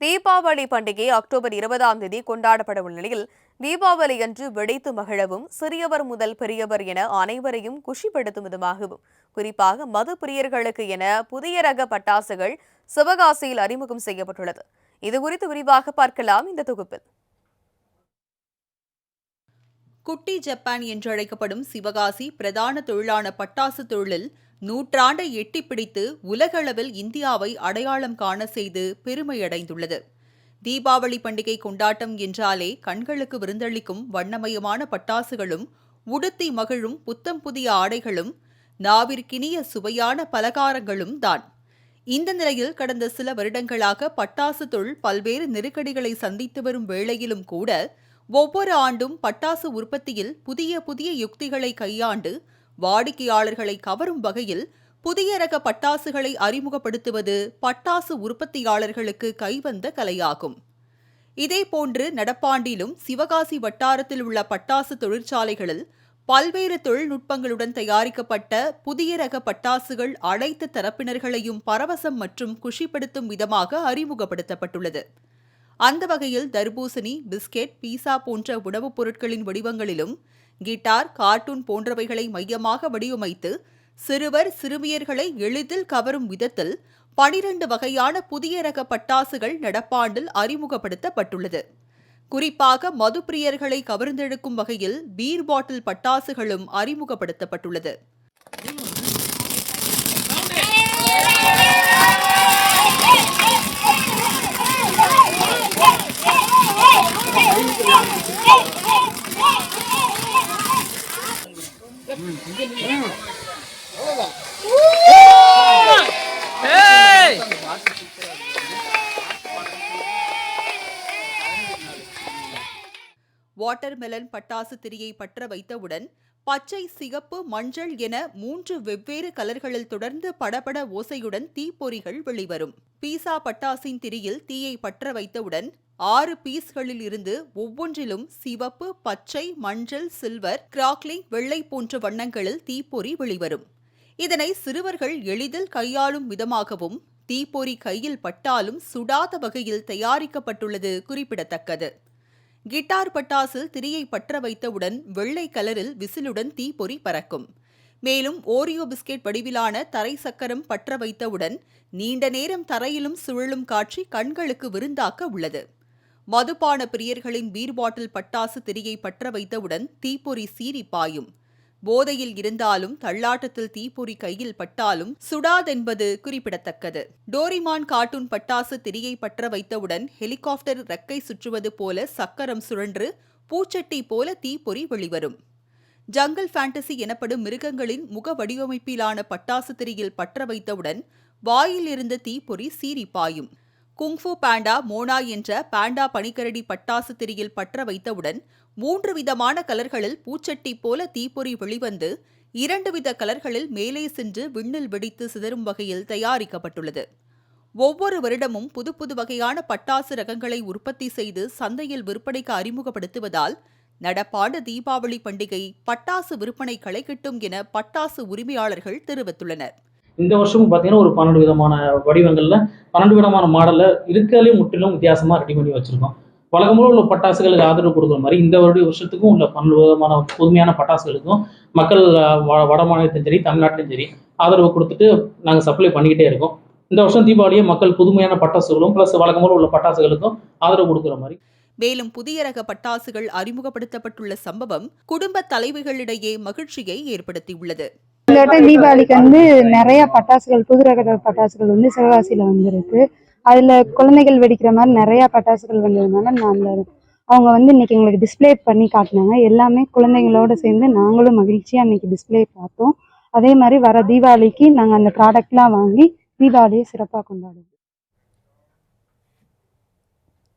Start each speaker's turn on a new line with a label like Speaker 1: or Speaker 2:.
Speaker 1: தீபாவளி பண்டிகை அக்டோபர் இருபதாம் தேதி கொண்டாடப்பட உள்ள நிலையில் தீபாவளி அன்று வெடித்து மகிழவும் சிறியவர் முதல் பெரியவர் என அனைவரையும் குஷிப்படுத்தும் விதமாகவும் குறிப்பாக மது பிரியர்களுக்கு என புதிய ரக பட்டாசுகள் சிவகாசியில் அறிமுகம் செய்யப்பட்டுள்ளது. இதுகுறித்து விரிவாக பார்க்கலாம் இந்த தொகுப்பில்.
Speaker 2: குட்டி ஜப்பான் என்றழைக்கப்படும் சிவகாசி பிரதான தொழிலான பட்டாசு தொழிலில் நூற்றாண்டை எட்டி பிடித்து உலகளவில் இந்தியாவை அடையாளம் காண செய்து பெருமையடைந்துள்ளது. தீபாவளி பண்டிகை கொண்டாட்டம் என்றாலே கண்களுக்கு விருந்தளிக்கும் வண்ணமயமான பட்டாசுகளும் உடுத்தி மகிழும் புத்தம் புதிய ஆடைகளும் நாவிற்கினிய சுவையான பலகாரங்களும் தான். இந்த நிலையில் கடந்த சில வருடங்களாக பட்டாசு தொழில் பல்வேறு நெருக்கடிகளை சந்தித்து வரும் வேளையிலும் கூட ஒவ்வொரு ஆண்டும் பட்டாசு உற்பத்தியில் புதிய புதிய யுக்திகளை கையாண்டு வாடிக்கையாளர்களை கவரும் வகையில் புதிய ரக பட்டாசுகளை அறிமுகப்படுத்துவது பட்டாசு உற்பத்தியாளர்களுக்கு கைவந்த கலையாகும். இதேபோன்று நடப்பாண்டிலும் சிவகாசி வட்டாரத்தில் உள்ள பட்டாசு தொழிற்சாலைகளில் பல்வேறு தொழில்நுட்பங்களுடன் தயாரிக்கப்பட்ட புதிய ரக பட்டாசுகள் அனைத்து தரப்பினர்களையும் பரவசம் மற்றும் குஷிப்படுத்தும் விதமாக அறிமுகப்படுத்தப்பட்டுள்ளது. அந்த வகையில் தர்பூசணி பிஸ்கெட் பீஸா போன்ற உணவுப் பொருட்களின் வடிவங்களிலும் கிட்டார் கார்ட்டூன் போன்றவைகளை மையமாக வடிவமைத்து சிறுவர் சிறுமியர்களை எளிதில் கவரும் விதத்தில் பனிரண்டு வகையான புதிய ரக பட்டாசுகள் நடப்பாண்டில் அறிமுகப்படுத்தப்பட்டுள்ளது. குறிப்பாக மதுப்பிரியர்களை கவர்ந்தெழுக்கும் வகையில் பீர் பாட்டில் பட்டாசுகளும் அறிமுகப்படுத்தப்பட்டுள்ளது. வாட்டர்மெலன் பட்டாசு திரியை பற்ற வைத்தவுடன் பச்சை சிகப்பு மஞ்சள் என மூன்று வெவ்வேறு கலர்களில் தொடர்ந்து படபட ஓசையுடன் தீப்பொறிகள் வெளிவரும். பீசா பட்டாசின் திரியில் தீயை பற்ற வைத்தவுடன் ஆறு பீஸ்களில் இருந்து ஒவ்வொன்றிலும் சிவப்பு பச்சை மஞ்சள் சில்வர் கிராக்லிங் வெள்ளை போன்ற வண்ணங்களில் தீப்பொறி வெளிவரும். இதனை சிறுவர்கள் எளிதில் கையாளும் விதமாகவும் தீப்பொறி கையில் பட்டாலும் சுடாத வகையில் தயாரிக்கப்பட்டுள்ளது குறிப்பிடத்தக்கது. கிட்டார் பட்டாசில் திரியை பற்ற வைத்தவுடன் வெள்ளை கலரில் விசிலுடன் தீப்பொறி பறக்கும். மேலும் ஓரியோ பிஸ்கெட் வடிவிலான தரை சக்கரம் பற்ற வைத்தவுடன் நீண்ட நேரம் தரையிலும் சுழலும் காட்சி கண்களுக்கு விருந்தாக்க உள்ளது. மதுபான பிரியர்களின் பீர் பாட்டில் பட்டாசு திரியை பற்ற வைத்தவுடன் தீப்பொறி சீறி பாயும். போதையில் இருந்தாலும் தள்ளாட்டத்தில் தீப்பொறி கையில் பட்டாலும் சுடாதென்பது குறிப்பிடத்தக்கது. டோரிமான் கார்ட்டூன் பட்டாசு திரியை பற்ற வைத்தவுடன் ஹெலிகாப்டர் ரெக்கை சுற்றுவது போல சக்கரம் சுழன்று பூச்சட்டி போல தீப்பொறி வெளிவரும். ஜங்கல் ஃபேண்டசி எனப்படும் மிருகங்களின் முக வடிவமைப்பிலான பட்டாசு திரியில் பற்ற வைத்தவுடன் வாயில் இருந்த தீப்பொறி சீறி பாயும். குங்ஃபு பாண்டா மோனா என்ற பாண்டா பனிக்கரடி பட்டாசு திரியில் பற்ற வைத்தவுடன் மூன்று விதமான கலர்களில் பூச்சட்டி போல தீப்பொறி வெளிவந்து இரண்டு வித கலர்களில் மேலே சென்று விண்ணில் வெடித்து சிதறும் வகையில் தயாரிக்கப்பட்டுள்ளது. ஒவ்வொரு வருடமும் புது புது வகையான பட்டாசு ரகங்களை உற்பத்தி செய்து சந்தையில் விற்பனைக்கு அறிமுகப்படுத்துவதால் நடப்பாண்டு தீபாவளி பண்டிகை பட்டாசு விற்பனை களை கிட்டும் என பட்டாசு உரிமையாளர்கள் தெரிவித்துள்ளனர்.
Speaker 3: இந்த வருஷமும் பார்த்தீங்கன்னா ஒரு பன்னெண்டு விதமான வடிவங்களில் பன்னெண்டு விதமான மாடலில் இருக்கிறதுலே முற்றிலும் வித்தியாசமாக ரெடி பண்ணி வச்சுருக்கோம். வழக்கம்போல உள்ள பட்டாசுகளுக்கு ஆதரவு கொடுக்குற மாதிரி இந்த வருட வருஷத்துக்கும் உள்ள பன்னெண்டு விதமான புதுமையான பட்டாசுகளுக்கும் மக்கள் வ- வட மாநிலத்திலும் சரி தமிழ்நாட்டிலும் சரி ஆதரவு கொடுத்துட்டு நாங்கள் சப்ளை பண்ணிக்கிட்டே இருக்கோம். இந்த வருஷம் தீபாவளியை மக்கள் புதுமையான பட்டாசுகளும் ப்ளஸ் வழக்கம்போல உள்ள பட்டாசுகளுக்கும் ஆதரவு கொடுக்குற மாதிரி.
Speaker 2: மேலும் புதிய ரக பட்டாசுகள் அறிமுகப்படுத்தப்பட்டுள்ள சம்பவம் குடும்ப தலைவிகளிடையே மகிழ்ச்சியை ஏற்படுத்தியுள்ளது.
Speaker 4: இந்த தீபாவளிக்கு வந்து நிறைய பட்டாசுகள் குதிரை ரக பட்டாசுகள் வந்து சிவகாசியில வந்திருக்கு. அதுல குழந்தைகள் வெடிக்கிற மாதிரி நிறைய பட்டாசுகள் வந்ததுனால நான் அவங்க வந்து இன்னைக்கு எங்களுக்கு டிஸ்பிளே பண்ணி காட்டினாங்க. எல்லாமே குழந்தைங்களோட சேர்ந்து நாங்களும் மகிழ்ச்சியா இன்னைக்கு டிஸ்ப்ளே பார்த்தோம். அதே மாதிரி வர தீபாவளிக்கு நாங்க அந்த ப்ராடக்ட்லாம் வாங்கி தீபாவளியை சிறப்பாக கொண்டாடுவோம்.